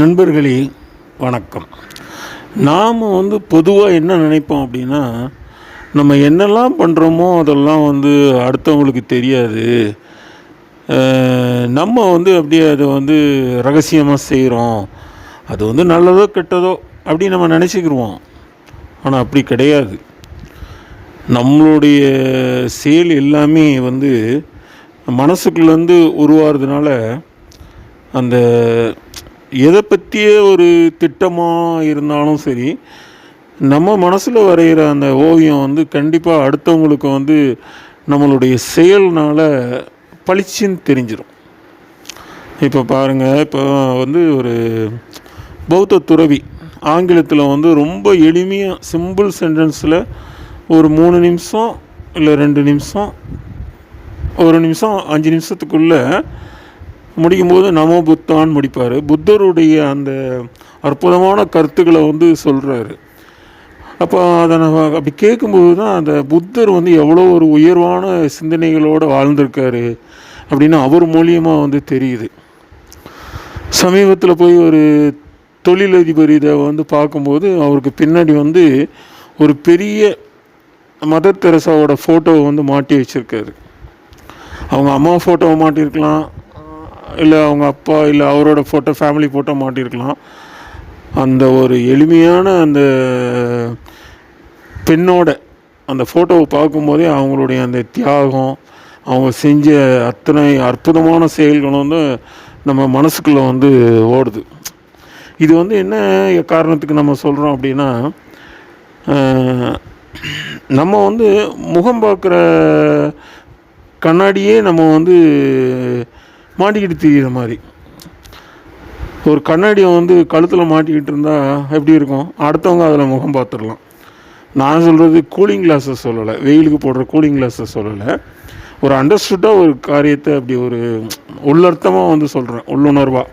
நண்பர்களே வணக்கம். நாம் வந்து பொதுவாக என்ன நினைப்போம் அப்படின்னா நம்ம என்னெல்லாம் பண்ணுறோமோ அதெல்லாம் வந்து அடுத்தவங்களுக்கு தெரியாது. நம்ம வந்து அப்படியே அதை வந்து ரகசியமாக செய்கிறோம் அது வந்து நல்லதோ கெட்டதோ அப்படி நம்ம நினச்சிக்கிருவோம். ஆனால் அப்படி கிடையாது. நம்மளுடைய செயல் எல்லாமே வந்து மனசுக்குள்ளேருந்து உருவாகிறதுனால அந்த எதை பற்றிய ஒரு திட்டமாக இருந்தாலும் சரி நம்ம மனசில் வரைகிற அந்த ஓவியம் வந்து கண்டிப்பாக அடுத்தவங்களுக்கு வந்து நம்மளுடைய செயல்னால் பளிச்சுன்னு தெரிஞ்சிடும் இப்போ பாருங்கள் இப்போ வந்து ஒரு பௌத்த துறவி ஆங்கிலத்தில் வந்து ரொம்ப எளிமையாக சிம்பிள் சென்டென்ஸில் ஒரு மூணு நிமிஷம் இல்லை ரெண்டு நிமிஷம் ஒரு நிமிஷம் அஞ்சு நிமிஷத்துக்குள்ளே முடிக்கும்போது நமோ புத்தான்னு முடிப்பார். புத்தருடைய அந்த அற்புதமான கருத்துக்களை வந்து சொல்கிறாரு அப்போ அதை நம்ம அப்படி கேட்கும்போது தான் அந்த புத்தர் வந்து எவ்வளோ ஒரு உயர்வான சிந்தனைகளோடு வாழ்ந்திருக்காரு அப்படின்னு அவர் மூலியமாக வந்து தெரியுது. சமீபத்தில் போய் ஒரு தொழிலதிபர் இதை வந்து பார்க்கும்போது அவருக்கு பின்னாடி வந்து ஒரு பெரிய மதர் தெரசாவோட ஃபோட்டோவை வந்து மாட்டி வச்சுருக்காரு. அவங்க அம்மா ஃபோட்டோவை மாட்டியிருக்கலாம். இல்லை அவங்க அப்பா இல்லை அவரோட ஃபோட்டோ ஃபேமிலி ஃபோட்டோ மாட்டியிருக்கலாம் அந்த ஒரு எளிமையான அந்த பெண்ணோட அந்த ஃபோட்டோவை பார்க்கும்போதே அவங்களுடைய அந்த தியாகம் அவங்க செஞ்ச அத்தனை அற்புதமான செயல்களும் வந்து நம்ம மனசுக்குள்ளே வந்து ஓடுது. இது வந்து என்ன காரணத்துக்கு நம்ம சொல்கிறோம் அப்படின்னா நம்ம வந்து முகம் பார்க்குற கண்ணாடியே நம்ம வந்து மாட்டிக்கிட்டு தெரியுற மாதிரி. ஒரு கண்ணாடியை வந்து கழுத்தில் மாட்டிக்கிட்டு இருந்தால் எப்படி இருக்கும்? அடுத்தவங்க அதில் முகம் பார்த்துடலாம். நான் சொல்கிறது கூலிங் கிளாஸை சொல்லலை. வெயிலுக்கு போடுற கூலிங் கிளாஸை சொல்லலை. ஒரு அண்டர்ஸ்டுட்டாக ஒரு காரியத்தை அப்படி ஒரு உள்ளர்த்தமாக வந்து சொல்கிறேன் உள்ளுணர்வாக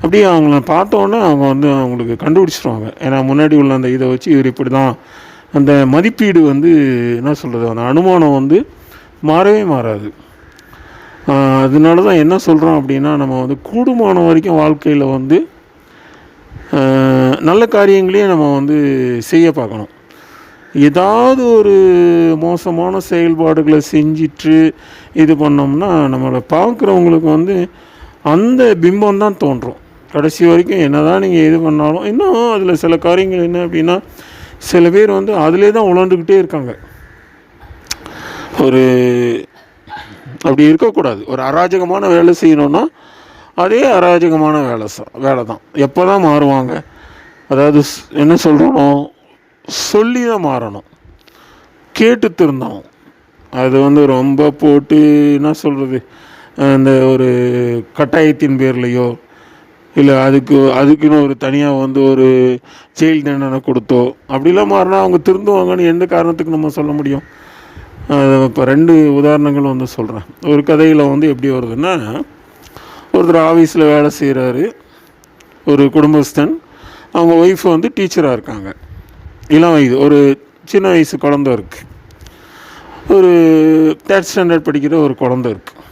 அப்படியே அவங்கள பார்த்தோன்னே அவங்க வந்து அவங்களுக்கு கண்டுபிடிச்சிருவாங்க. ஏன்னா முன்னாடி உள்ள அந்த இதை வச்சு இவர் இப்படி தான் அந்த மதிப்பீடு வந்து என்ன சொல்கிறது அந்த அனுமானம் வந்து மாறவே மாறாது. அதனால தான் என்ன சொல்கிறோம் அப்படின்னா நம்ம வந்து கூடுமான வரைக்கும் வாழ்க்கையில் வந்து நல்ல காரியங்களையும் நம்ம வந்து செய்ய பார்க்கணும். ஏதாவது ஒரு மோசமான செயல்பாடுகளை செஞ்சிட்டு இது பண்ணோம்னா நம்மளை பார்க்குறவங்களுக்கு வந்து அந்த பிம்பம் தான் தோன்றும். கடைசி வரைக்கும் என்ன தான் நீங்கள் இது பண்ணாலும் இன்னும் அதில் சில காரியங்கள் என்ன அப்படின்னா சில பேர் வந்து அதிலே தான் உழண்டுக்கிட்டே இருக்காங்க. ஒரு அப்படி இருக்கக்கூடாது. ஒரு அராஜகமான வேலை செய்யணும்னா அதே அராஜகமான வேலை வேலை தான். எப்போ தான் மாறுவாங்க? அதாவது என்ன சொல்கிறோம் சொல்லி தான் மாறணும். கேட்டு திருந்தணும். அது வந்து ரொம்ப போட்டு என்ன சொல்கிறது அந்த ஒரு கட்டாயத்தின் பேர்லையோ இல்லை அதுக்கு அதுக்குன்னு ஒரு தனியாக வந்து ஒரு ஜெயில் தண்டனை கொடுத்தோ அப்படிலாம் மாறினா அவங்க திருந்துவாங்கன்னு எந்த காரணத்துக்கு நம்ம சொல்ல முடியும்? இப்போ ரெண்டு உதாரணங்கள் வந்து சொல்கிறேன் ஒரு கதையில் வந்து எப்படி வருதுன்னா ஒருத்தர் ஆஃபீஸில் வேலை செய்கிறாரு ஒரு குடும்பஸ்தன். அவங்க ஒய்ஃப் வந்து டீச்சராக இருக்காங்க. இளம் வயது ஒரு சின்ன வயசு குழந்த இருக்குது ஒரு தேர்ட் ஸ்டாண்டர்ட் படிக்கிற ஒரு குழந்த இருக்குது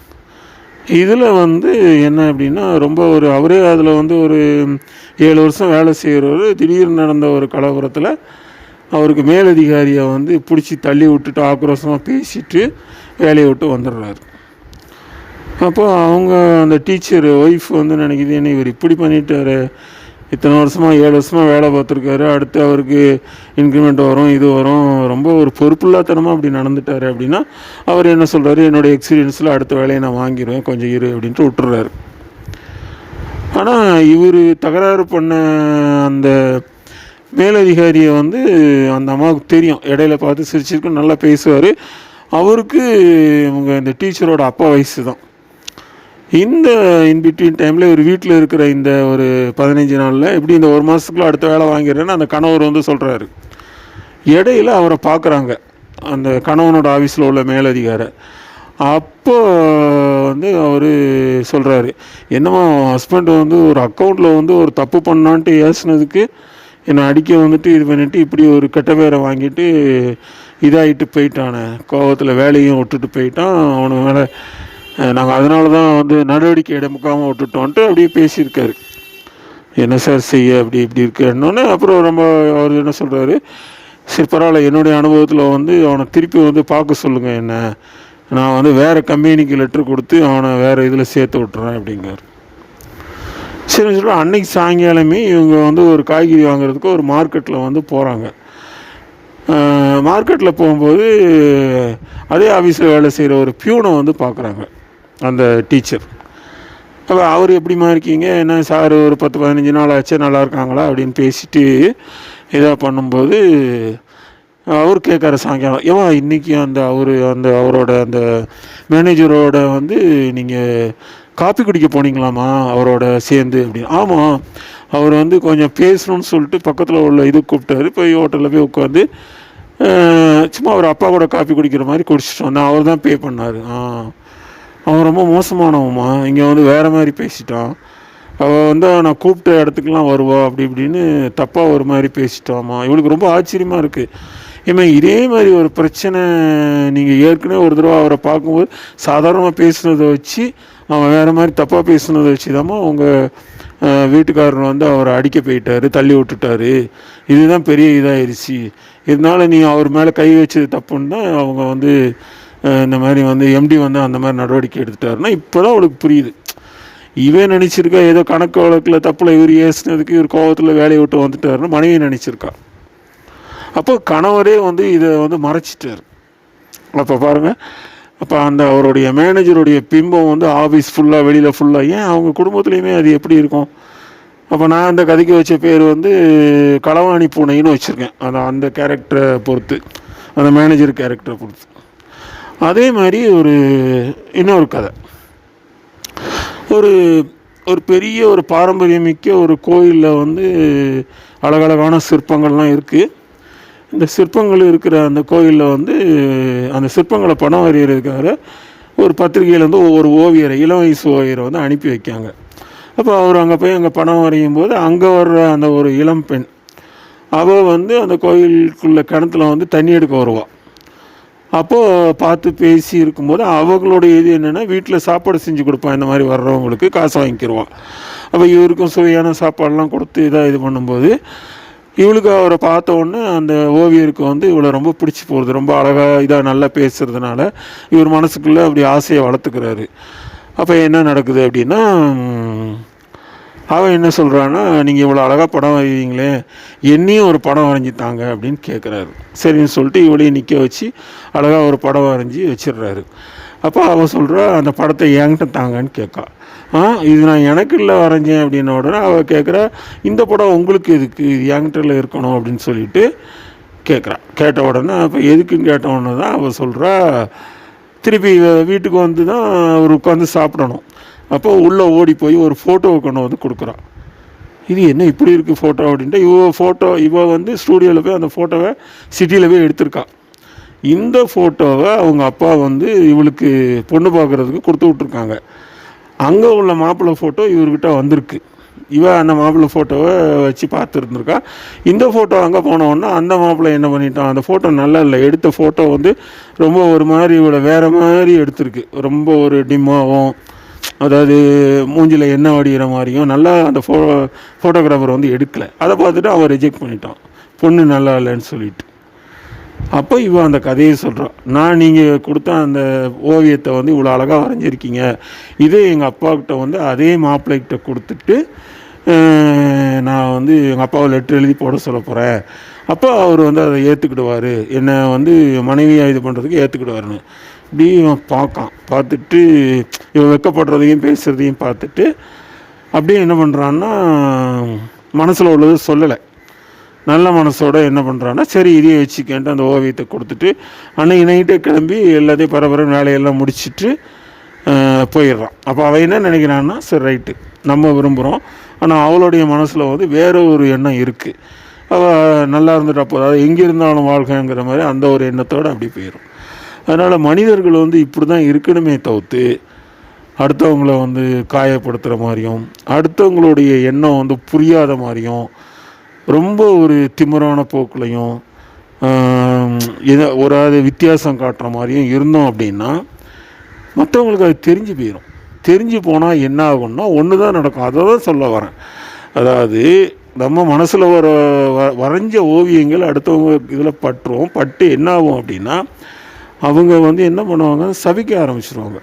இதில் வந்து என்ன அப்படின்னா ரொம்ப ஒரு அவரே அதில் வந்து ஒரு ஏழு வருஷம் வேலை செய்கிறவர் திடீர்னு நடந்த ஒரு கலவரத்தில் அவருக்கு மேலதிகாரியை வந்து பிடிச்சி தள்ளி விட்டுட்டு ஆக்ரோஷமாக பேசிட்டு வேலையை விட்டு வந்துடுறாரு. அப்போ அவங்க அந்த டீச்சர் ஒய்ஃப் வந்து நினைக்குது என்ன இவர் இப்படி பண்ணிட்டாரு. இத்தனை வருஷமாக ஏழு வருஷமாக வேலை பார்த்துருக்காரு. அடுத்து அவருக்கு இன்க்ரிமெண்ட் வரும் இது வரும். ரொம்ப ஒரு பொறுப்பில்லாத்தனமாக அப்படி நடந்துட்டாரு அப்படின்னா அவர் என்ன சொல்கிறாரு என்னோடய எக்ஸ்பீரியன்ஸில் அடுத்த வேலையை நான் வாங்கிடுவேன். கொஞ்சம் இரு அப்படின்ட்டு விட்டுறாரு ஆனால் இவர் தகராறு பண்ண அந்த மேலதிகாரியை வந்து அந்த அம்மாவுக்கு தெரியும். இடையில பார்த்து சிரிச்சிருக்கு நல்லா பேசுவார். அவருக்கு இவங்க இந்த டீச்சரோட அப்பா வயசு தான். இந்த இன்பிட்வீன் டைமில் இவர் வீட்டில் இருக்கிற இந்த ஒரு பதினஞ்சு நாளில் எப்படி இந்த ஒரு மாதத்துக்குள்ள அடுத்த வேலை வாங்கிடுறேன்னு அந்த கணவர் வந்து சொல்கிறாரு இடையில அவரை பார்க்குறாங்க. அந்த கணவனோட ஆஃபீஸில் உள்ள மேலதிகாரி. அப்போ வந்து அவர் சொல்கிறாரு என்னமோ ஹஸ்பண்ட் வந்து ஒரு அக்கௌண்ட்டில் வந்து ஒரு தப்பு பண்ணான்ட்டு ஏசுனதுக்கு என்னை அடிக்க வந்துட்டு இது பண்ணிட்டு இப்படி ஒரு கெட்ட பேரை வாங்கிட்டு இதாகிட்டு போயிட்டானே. கோபத்தில் வேலையும் விட்டுட்டு போயிட்டான். அவனு மேலே நாங்கள் அதனால தான் வந்து நடவடிக்கை எடுக்காமல் விட்டுட்டோன்ட்டு அப்படியே பேசியிருக்காரு. என்ன சார் செய்ய அப்படி இப்படி இருக்கணுன்னு அப்புறம் ரொம்ப அவர் என்ன சொல்கிறாரு சரி பரவாயில்ல என்னுடைய அனுபவத்தில் வந்து அவனை திருப்பி வந்து பார்க்க சொல்லுங்கள் என்ன. நான் வந்து வேறு கம்பெனிக்கு லெட்ரு கொடுத்து அவனை வேறு இதில் சேர்த்து விட்டுறேன் அப்படிங்கிறார். சரின்னு சொல்லி அன்னைக்கு சாயங்காலமே இவங்க வந்து ஒரு காய்கறி வாங்குறதுக்கு ஒரு மார்க்கெட்டில் வந்து போகிறாங்க மார்க்கெட்டில் போகும்போது அதே ஆஃபீஸில் வேலை செய்கிற ஒரு பியூனை வந்து பார்க்குறாங்க அந்த டீச்சர். அப்போ அவர் எப்படிம்மா இருக்கீங்க? என்ன சார் ஒரு பத்து பதினஞ்சு நாள் ஆச்சு நல்லா இருக்காங்களா? அப்படின்னு பேசிட்டு இதாக பண்ணும்போது அவர் கேட்குற சாயங்காலம். ஏவா இன்றைக்கி அந்த அவர் அந்த அவரோட அந்த மேனேஜரோட வந்து நீங்கள் காப்பி குடிக்க போனீங்களாமா அவரோட சேர்ந்து அப்படின்னு. ஆமாம் அவர் வந்து கொஞ்சம் பேசணும்னு சொல்லிட்டு பக்கத்தில் உள்ள இது கூப்பிட்டாரு. போய் ஹோட்டலில் போய் உட்காந்து சும்மா அவர் அப்பா கூட காப்பி குடிக்கிற மாதிரி குடிச்சிட்டு வந்தேன் அவர் தான் பே பண்ணார். ஆ அவன் ரொம்ப மோசமானவம்மா. இங்கே வந்து வேறு மாதிரி பேசிட்டான். அவள் வந்து நான் கூப்பிட்ட இடத்துக்குலாம் வருவா அப்படி இப்படின்னு தப்பாக ஒரு மாதிரி பேசிட்டாமா இவளுக்கு ரொம்ப ஆச்சரியமாக இருக்குது ஏமா இதே மாதிரி ஒரு பிரச்சனை நீங்கள் ஏற்கனவே ஒரு தடவை அவரை பார்க்கும்போது சாதாரணமாக பேசுனதை வச்சு அவன் வேறு மாதிரி தப்பாக பேசுனதை வச்சு தான் அவங்க வீட்டுக்காரர் வந்து அவரை அடிக்க போயிட்டாரு தள்ளி விட்டுட்டாரு. இதுதான் பெரிய இதாகிருச்சு இதனால் நீ அவர் மேலே கை வச்சது தப்புன்னா அவங்க வந்து இந்த மாதிரி வந்து எம்டி வந்து அந்த மாதிரி நடவடிக்கை எடுத்துட்டாருன்னா இப்போ தான் அவளுக்கு புரியுது. இவன் நினச்சிருக்கா ஏதோ கணக்கு வழக்கில் தப்பில் இவர் ஏசுனதுக்கு இவர் கோபத்தில் வேலையை விட்டு வந்துட்டாருன்னு மனைவி நினச்சிருக்கா. அப்போ கணவரே வந்து இதை வந்து மறைச்சிட்டார். அப்போ பாருங்கள் அப்போ அந்த அவருடைய மேனேஜருடைய பிம்பம் வந்து ஆஃபீஸ் ஃபுல்லாக வெளியில் ஃபுல்லாக ஏன் அவங்க குடும்பத்துலேயுமே அது எப்படி இருக்கும்? அப்போ நான் அந்த கதைக்கு வச்ச பேர் வந்து களவாணி பூனைன்னு வச்சுருக்கேன். அந்த அந்த கேரக்டரை பொறுத்து. அந்த மேனேஜர் கேரக்டரை பொறுத்து. அதே மாதிரி ஒரு இன்னொரு கதை. ஒரு ஒரு பெரிய ஒரு பாரம்பரியமிக்க ஒரு கோயிலில் வந்து அழகழகான சிற்பங்கள்லாம் இருக்குது இந்த சிற்பங்கள் இருக்கிற அந்த கோயிலில் வந்து அந்த சிற்பங்களை படம் வரைகிறதுக்காக ஒரு பத்திரிகையிலேருந்து ஒவ்வொரு ஓவியரை இளம் வயசு ஓவியரை வந்து அனுப்பி வைக்காங்க. அப்போ அவர் அங்கே போய் அங்கே படம் வரையும் போது அங்கே வர்ற அந்த ஒரு இளம் பெண் அவள் வந்து அந்த கோயிலுக்குள்ள கிணத்துல வந்து தண்ணி எடுக்க வருவாள் அப்போது பார்த்து பேசி இருக்கும்போது அவங்களோட இது என்னென்னா வீட்டில் சாப்பாடு செஞ்சு கொடுப்பான் இந்த மாதிரி வர்றவங்களுக்கு காசு வாங்கிக்கிடுவான் அப்போ இவருக்கும் சுவையான சாப்பாடெலாம் கொடுத்து இதாக இது பண்ணும்போது இவளுக்கு அவரை பார்த்த உடனே அந்த ஓவியருக்கு வந்து இவளை ரொம்ப பிடிச்சி போகிறது ரொம்ப அழகாக இதாக நல்லா பேசுகிறதுனால இவர் மனசுக்குள்ளே அப்படி ஆசையை வளர்த்துக்கிறாரு. அப்போ என்ன நடக்குது அப்படின்னா அவன் என்ன சொல்கிறான்னா நீங்கள் இவ்வளோ அழகாக படம் வரைவீங்களே என்னையும் ஒரு படம் வரைஞ்சி தாங்க அப்படின்னு கேட்குறாரு சரின்னு சொல்லிட்டு இவளையும் நிற்க வச்சு அழகாக ஒரு படம் வரைஞ்சி வச்சிடுறாரு. அப்போ அவன் சொல்கிறா அந்த படத்தை என்கிட்ட தாங்கன்னு கேட்கா இது நான் எனக்கு இல்லை வரைஞ்சேன் அப்படின்ன உடனே அவள் கேட்குறா இந்த படம் உங்களுக்கு எதுக்கு இது என்கிட்ட இருக்கணும் அப்படின்னு சொல்லிட்டு கேட்குறா கேட்ட உடனே அப்போ எதுக்குன்னு கேட்ட உடனே தான் அவள் சொல்கிறா திருப்பி வீட்டுக்கு வந்து தான் அவர் உட்காந்து சாப்பிடணும். அப்போ உள்ளே ஓடி போய் ஒரு ஃபோட்டோவை கொண்டு வந்து கொடுக்குறான் இது என்ன இப்படி இருக்குது ஃபோட்டோ அப்படின்ட்டு இவ ஃபோட்டோ இவ வந்து ஸ்டூடியோவில் போய் அந்த ஃபோட்டோவை சிட்டியில் போய் எடுத்திருக்கா. இந்த ஃபோட்டோவை அவங்க அப்பா வந்து இவளுக்கு பொண்ணு பார்க்குறதுக்கு கொடுத்து விட்ருக்காங்க அங்கே உள்ள மாப்பிள்ளை ஃபோட்டோ இவர்கிட்ட வந்திருக்கு. இவன் அந்த மாப்பிள்ளை ஃபோட்டோவை வச்சு பார்த்துருந்துருக்கா. இந்த ஃபோட்டோ அங்கே போனோன்னா அந்த மாப்பிள்ளை என்ன பண்ணிட்டான்? அந்த ஃபோட்டோ நல்லா இல்லை. எடுத்த ஃபோட்டோ வந்து ரொம்ப ஒரு மாதிரி இவளை வேறு மாதிரி எடுத்திருக்கு. ரொம்ப ஒரு டிம்மாகவும் அதாவது மூஞ்சில் எண்ணெய் வடிகிற மாதிரியும் நல்லா அந்த ஃபோ ஃபோட்டோகிராஃபர் வந்து எடுக்கலை. அதை பார்த்துட்டு அவன் ரிஜெக்ட் பண்ணிட்டான். பொண்ணு நல்லா இல்லைன்னு சொல்லிட்டு. அப்போ இவன் அந்த கதையை சொல்கிறான் நான் நீங்கள் கொடுத்த அந்த ஓவியத்தை வந்து இவ்வளோ அழகாக வரைஞ்சிருக்கீங்க. இதே எங்கள் அப்பாக்கிட்ட வந்து அதே மாப்பிள்ளைகிட்ட கொடுத்துட்டு நான் வந்து எங்கள் அப்பாவை லெட்டர் எழுதி போட சொல்ல போகிறேன் அப்போ அவர் வந்து அதை ஏற்றுக்கிடுவார் என்னை வந்து மனைவியாக இது பண்ணுறதுக்கு ஏற்றுக்கிடுவாருன்னு இப்படி இவன் பார்க்கான். பார்த்துட்டு இவன் வெக்கப்படுறதையும் பேசுகிறதையும் பார்த்துட்டு அப்படியே என்ன பண்ணுறான்னா மனசில் உள்ளது சொல்லலை. நல்ல மனசோட என்ன பண்ணுறான்னா சரி இதையே வச்சுக்கேன்ட்டு அந்த ஓவியத்தை கொடுத்துட்டு அன்னைக்கு நைட்டே கிளம்பி எல்லாத்தையும் பரபரம் வேலையெல்லாம் முடிச்சிட்டு போயிடுறான். அப்போ அவன் என்ன நினைக்கிறான்னா சரி ரைட்டு நம்ம விரும்புகிறோம் ஆனால் அவளுடைய மனசில் வந்து வேற ஒரு எண்ணம் இருக்குது அவள் நல்லா இருந்துட்டா போதும். அதாவது எங்கே இருந்தாலும் வாழ்க்கைங்கிற மாதிரி அந்த ஒரு எண்ணத்தோடு அப்படி போயிடும் அதனால் மனிதர்கள் வந்து இப்படி தான் இருக்கணுமே தவிர்த்து அடுத்தவங்கள வந்து காயப்படுத்துகிற மாதிரியும் அடுத்தவங்களுடைய எண்ணம் வந்து புரியாத மாதிரியும் ரொம்ப ஒரு திமிரான போக்குலையும் இதை ஒரு அது வித்தியாசம் காட்டுற மாதிரியும் இருந்தோம் அப்படின்னா மற்றவங்களுக்கு அது தெரிஞ்சு போயிடும் தெரிஞ்சு போனால் என்ன ஆகும்னா ஒன்று தான் நடக்கும். அதை தான் சொல்ல வரேன். அதாவது நம்ம மனசில் வர வ- வரைஞ்ச ஓவியங்கள் அடுத்தவங்க இதில் பற்றும் பட்டு என்ன ஆகும் அப்படின்னா அவங்க வந்து என்ன பண்ணுவாங்க சபிக்க ஆரம்பிச்சிருவாங்க.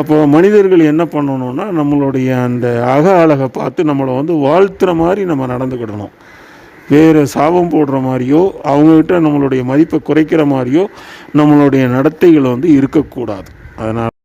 அப்போ மனிதர்கள் என்ன பண்ணணும்னா நம்மளுடைய அந்த அக அழகை பார்த்து நம்மளை வந்து வாழ்த்துற மாதிரி நம்ம நடந்துக்கிடணும். வேறு சாபம் போடுற மாதிரியோ அவங்கக்கிட்ட நம்மளுடைய மதிப்பை குறைக்கிற மாதிரியோ நம்மளுடைய நடத்தைகள் வந்து இருக்கக்கூடாது. அதனால்